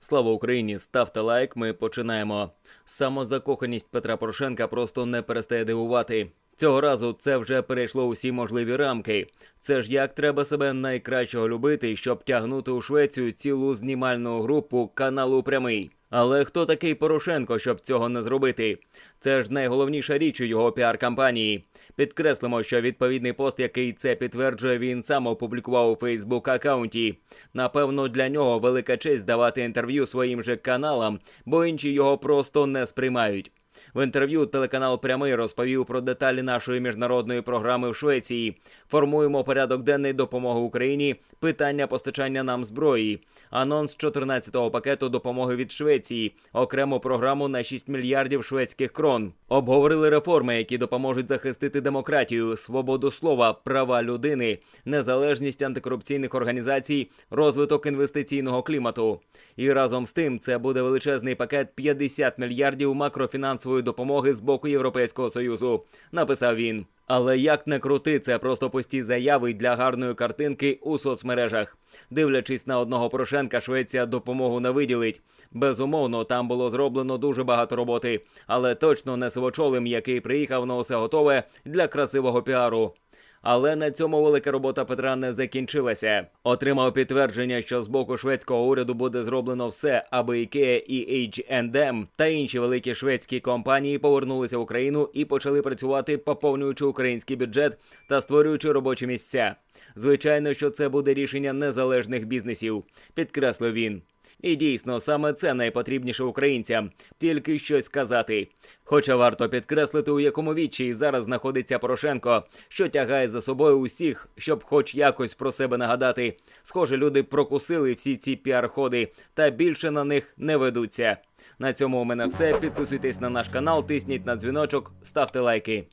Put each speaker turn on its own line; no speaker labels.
Слава Україні! Ставте лайк. Ми починаємо. Самозакоханість Петра Порошенка просто не перестає дивувати. Цього разу це вже перейшло усі можливі рамки. Це ж як треба себе найкращого любити, щоб тягнути у Швецію цілу знімальну групу каналу Прямий. Але хто такий Порошенко, щоб цього не зробити? Це ж найголовніша річ у його піар-кампанії. Підкреслимо, що відповідний пост, який це підтверджує, він сам опублікував у Фейсбук акаунті. Напевно, для нього велика честь давати інтерв'ю своїм же каналам, бо інші його просто не сприймають. В інтерв'ю телеканал Прямий розповів про деталі нашої міжнародної програми в Швеції. Формуємо порядок денний допомоги Україні, питання постачання нам зброї, анонс 14-го пакету допомоги від Швеції, окрему програму на 6 мільярдів шведських крон. Обговорили реформи, які допоможуть захистити демократію, свободу слова, права людини, незалежність антикорупційних організацій, розвиток інвестиційного клімату. І разом з тим це буде величезний пакет 50 мільярдів макрофінансової допомоги з боку Європейського союзу, написав він. Але як не крути, це просто пусті заяви для гарної картинки у соцмережах. Дивлячись на одного Порошенка, Швеція допомогу не виділить. Безумовно, там було зроблено дуже багато роботи, але точно не сивочолим, який приїхав на усе готове для красивого піару. Але на цьому велика робота Петра не закінчилася. Отримав підтвердження, що з боку шведського уряду буде зроблено все, аби IKEA і H&M та інші великі шведські компанії повернулися в Україну і почали працювати, поповнюючи український бюджет та створюючи робочі місця. Звичайно, що це буде рішення незалежних бізнесів, підкреслив він. І дійсно, саме це найпотрібніше українцям тільки щось сказати. Хоча варто підкреслити, у якому вічі зараз знаходиться Порошенко, що тягає за собою усіх, щоб хоч якось про себе нагадати. Схоже, люди прокусили всі ці піар-ходи та більше на них не ведуться. На цьому у мене все. Підписуйтесь на наш канал, тисніть на дзвіночок, ставте лайки.